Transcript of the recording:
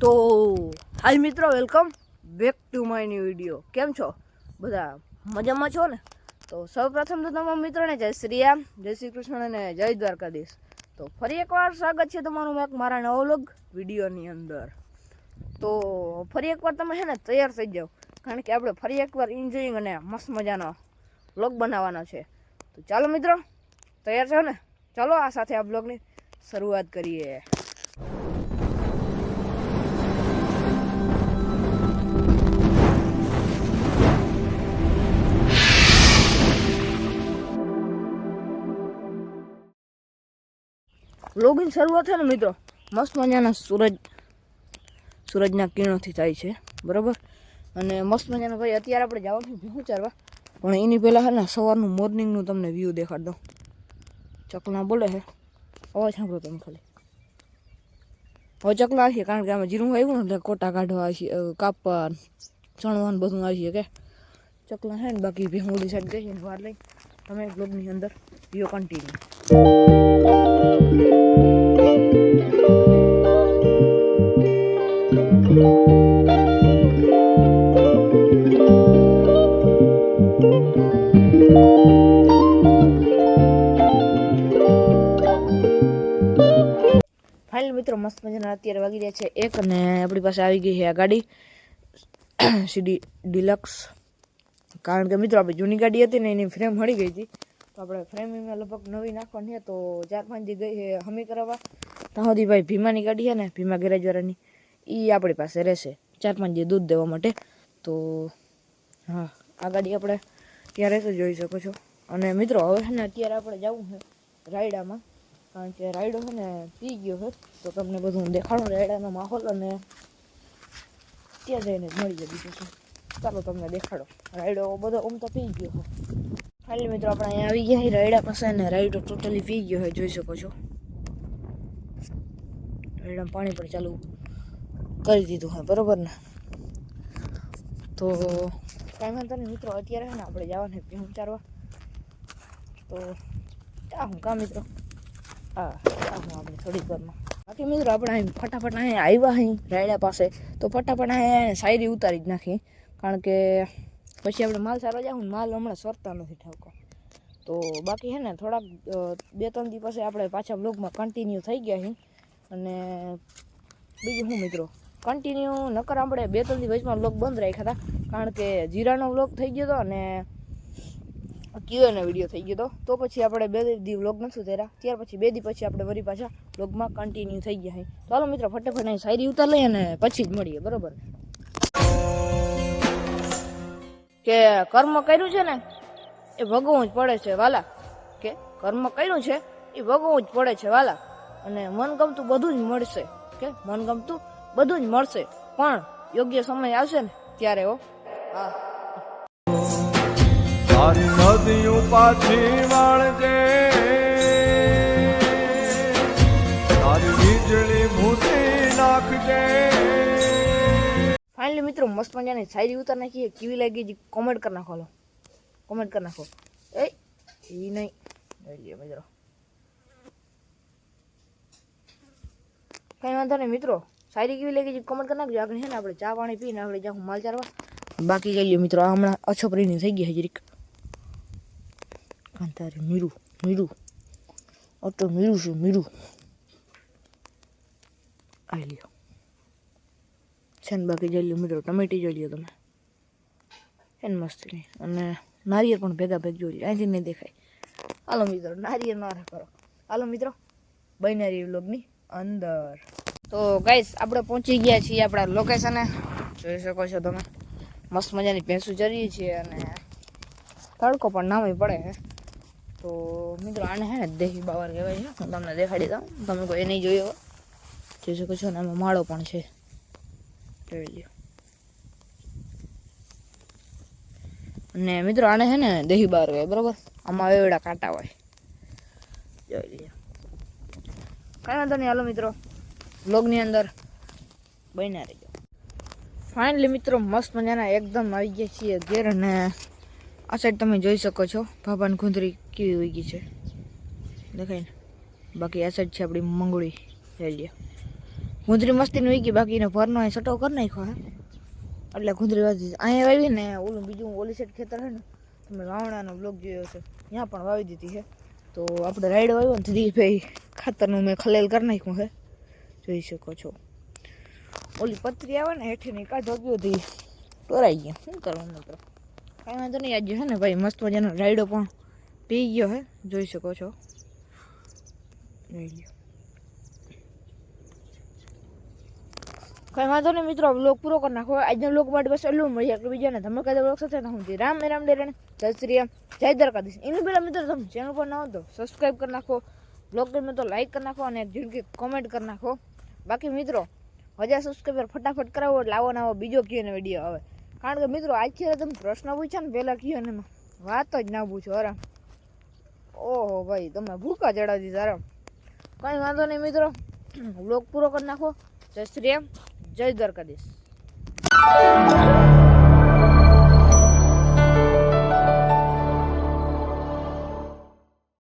તો, હાય મિત્રો welcome back to my new video કેમ છો? બધા મજામાં છો ને? તો સૌપ્રથમ તો તમારા મિત્રોને જય શ્રી રામ, જય શ્રી કૃષ્ણ અને જય દ્વારકાધીશ. તો ફરી એકવાર સ્વાગત છે તમારું એક મારા નવલોગ વિડીયોની અંદર. તો ફરી એકવાર તમે છે ને તૈયાર થઈ જાઓ, કારણ કે આપણે ફરી એકવાર એન્જોયિંગ અને મસ્ત મજાનો વ્લોગ બનાવવાનો છે. તો ચાલો મિત્રો, તૈયાર છો ને? ચાલો આ સાથે આ બ્લોગની શરૂઆત કરીએ. વ્લોગની શરૂઆત છે ને મિત્રો? મસ્ત મજાના સૂરજ સૂરજના કિરણોથી થાય છે, બરાબર? અને મસ્ત મજાનો ભાઈ, અત્યારે આપણે જવાનું છે ભેહું ચારવા. પણ એની પહેલાં છે ને, સવારનું મોર્નિંગનું તમને વ્યૂ દેખાડ દઉં. ચકલા બોલે છે અવાજ સાંભળો તમે ખાલી. હવે ચકલા આવીએ, કારણ કે આમાં જીરું આવ્યું ને, એટલે કોટા કાઢવા આવીએ કાપવા ચણવાનું બધું આવીએ કે. ચકલા છે ને, બાકી ભેહુંડી સાઈડ ગઈ વાર લઈ તમે બ્લોગની અંદર વ્યૂ કન્ટિન્યુ ફાઇનલ મિત્રો મસ્ત મજાના અત્યારે વાગી રહ્યા છે એક અને આપણી પાસે આવી ગઈ છે આ ગાડી સીડી ડિલક્સ. કારણ કે મિત્રો આપણી જૂની ગાડી હતી ને એની ફ્રેમ હળી ગઈ હતી. તો આપણે ફ્રેમ લગભગ નવી નાખવાની તો ચાર પાંચ દી ગઈ છે હમી કરાવવા. ત્યાં ભાઈ ભીમાની ગાડી છે ને, ભીમા ગેરેજવાળાની. એ આપણી પાસે રહેશે. ચાર પાંચ દી દૂધ દેવા માટે. તો, હા, આ ગાડી આપણે ત્યાં તો જોઈ શકો છો. અને મિત્રો, હવે છે ને અત્યારે આપણે જવું છે રાયડામાં. કારણ કે રાયડો છે ને પી ગયો છે. તો તમને બધું દેખાડું રાયડાનો માહોલ અને ત્યાં જઈને જ મળી જાય બીજું શું. ચાલો તમને દેખાડો. રાયડો બધો આમ તો પી ગયો છે. મિત્રો, આપણે અહીંયા આવી ગયા રાયડા પાસે ને રાયડો ટોટલી પી ગયો છે, જોઈ શકો છો. રાયડામાં પાણી પણ ચાલુ કરી દીધું હોય બરોબર ને? તો કાંઈ વાંધો નહીં મિત્રો, અત્યારે છે ને આપણે જવાનું છે વિચારવા ચારવા તો ક્યાં હું કા મિત્રો? હા ક્યાં હું આપણે થોડીક વારમાં. બાકી મિત્રો, આપણે અહીં ફટાફટ અહીં આવ્યા અહીં રાયડા પાસે. તો ફટાફટ અહીં શાયરી ઉતારી જ નાખી. કારણ કે પછી આપણે માલ સારવા જાઉં માલ હમણાં સરતા નથી ઠાકો તો બાકી છે ને, થોડાક બે ત્રણ દિવસ આપણે પાછા બ્લોગમાં કન્ટિન્યુ થઈ ગયા છીએ. અને બીજું હું મિત્રો? કન્ટિન્યુ નકર આપણે બે ત્રણ દિવસમાં બ્લોગ બંધ રાખ્યા હતા. કારણ કે જીરાનો વ્લોગ થઈ ગયો હતો અને ક્યુએનો વીડિયો થઈ ગયો હતો તો પછી આપણે બે દી વ્લોગ નથી ઉતાર્યા ત્યાર પછી બે દી પછી આપણે વળી પાછા વ્લોગમાં કન્ટિન્યુ થઈ ગયા છે ચાલો મિત્રો, ફટાફટ શાયરી ઉતાર લઈએ અને પછી જ મળીએ, બરોબર? કે કર્મ કર્યું છે ને, એ ભોગવવું જ પડે છે, વાલા. કે કર્મ કર્યું છે, એ ભોગવવું જ પડે છે, વાલા. અને મનગમતું બધું જ મળશે. કે મનગમતું બધું જ મળશે. પણ યોગ્ય સમય આવશે ને, ત્યારે હા. તારી નદીઓ પાછી વાળજે. તારી વીજળી ભૂસી નાખજે. ફાઇનલી મિત્રો, મસ્ત મજાની શાયરી ઉતાર નાખી કેવી લાગી જી કોમેન્ટ કરી નાખો લો. કોમેન્ટ કરી નાખો. એ એ નહીં. લઈએ મિત્રો. કંઈ વાંધો નહીં મિત્રો. શાયરી કેવી લાગી જી કોમેન્ટ કરી નાખજો. આગળ છે ને આપણે ચા પાણી પીને આપણે જાઉં માલ ચારવા. બાકી જઈ લ્યો મિત્રો, આ હમણાં અછોપરીની થઈ ગઈ હજરીક જરીક કાંતારે મીરું મીરું. ઓટો મીરું છે મીરું. આવી લ્યો. છે ને બાકી જઈ લ્યો મિત્રો, ટમેટી જોઈ લ્યો તમે. છે ને મસ્ત અને નારિયેળ પણ ભેગા ભેગ જોઈ લ્યો. અહીંથી નહીં દેખાય. હાલો મિત્રો, નારિયેળ ના કરો. હાલો મિત્રો બાયનરી વ્લોગની અંદર. તો ગાઈસ આપણે પહોંચી ગયા છીએ આપણા લોકેશને જોઈ શકો છો તમે. મસ્ત મજાની ભેંસું ચરીએ છીએ અને તડકો પણ નામે પડે તો મિત્રો, આને હે ને દેહી બાવર કહેવાય છે. હું તમને દેખાડી દઉં. તમે કોઈ નહીં જોયો જોઈ શકો છો ને એમાં માળો પણ છે. જોઈ લો અને મિત્રો, આને છે ને દહી બાર હોય બરોબર? આમાં એવડા કાંટા હોય. જોઈ લઈએ કાંઈ વાંધો નહીં, હાલો મિત્રો. બ્લોગની અંદર બન્યા રહીજો. ફાઇનલી મિત્રો, મસ્ત મજાના એકદમ આવી ગયા છીએ ઘેર અને આ સાઈડ તમે જોઈ શકો છો, ભાભાની કુંદરી કેવી હોઈ ગઈ છે. દેખાય ને? બાકી આ સાઈડ છે આપણી મંગળી. લ્યો. ગુંદરી મસ્તીની ગઈ, બાકી એને ભરનો અહીં સટો કરી નાખ્યો, હે? એટલે ગુંદરી વાવી અહીંયા વાવી ને ઓલું બીજું ઓલી સાઈડ ખેતર છે ને, તમે વાવણાનો બ્લોક જોયો છે ત્યાં પણ વાવી દીધી છે તો આપણે રાઈડ વાવ્યો ને ભાઈ ખાતરનું મેં ખલેલ કરી નાખ્યું છે જોઈ શકો છો. ઓલી પતરી આવે ને હેઠીની કાઢો ગયો હતી ટોરાઈ ગયા. શું કરવાનું મિત્રો? કાંઈ વાંધો નહીં, આજે છે ને ભાઈ મસ્ત મજાનો રાઈડો પણ પી ગયો હે, જોઈ શકો છો. જોઈ લ્યો. કઈ વાંધો નહીં મિત્રો બ્લોગ પૂરો કરી નાખો. આજનો બ્લોગ માટે બસ એટલું મળીએ એટલે બીજાને ધમાકાદાર બ્લોગ સાથે હું રામ રામ ડેરણ જય શ્રી રામ, જય દ્વારકાધીશ. એની પહેલાં મિત્રો, તમે ચેનલ પર ના હો તો સબસ્ક્રાઈબ કરી નાખો. બ્લોગ ગમે તો લાઈક કરી નાખો અને જિંદગી કોમેન્ટ કરી નાખો. બાકી મિત્રો હજાર સબસ્ક્રાઈબર ફટાફટ કરાવો એટલે આવો આવો બીજો કયો ને વીડિયો આવે. કારણ કે મિત્રો, આખી તમે પ્રશ્ન પૂછ્યા ને પહેલાં કયો ને વાત જ ના પૂછો આરામ ઓહો ભાઈ તમે ભૂકા ચડાવી દીધા આરામ કંઈ વાંધો નહીં મિત્રો. વ્લોગ પૂરો કરી નાખો. જય શ્રી એમ જય દ્વારકાધીશ.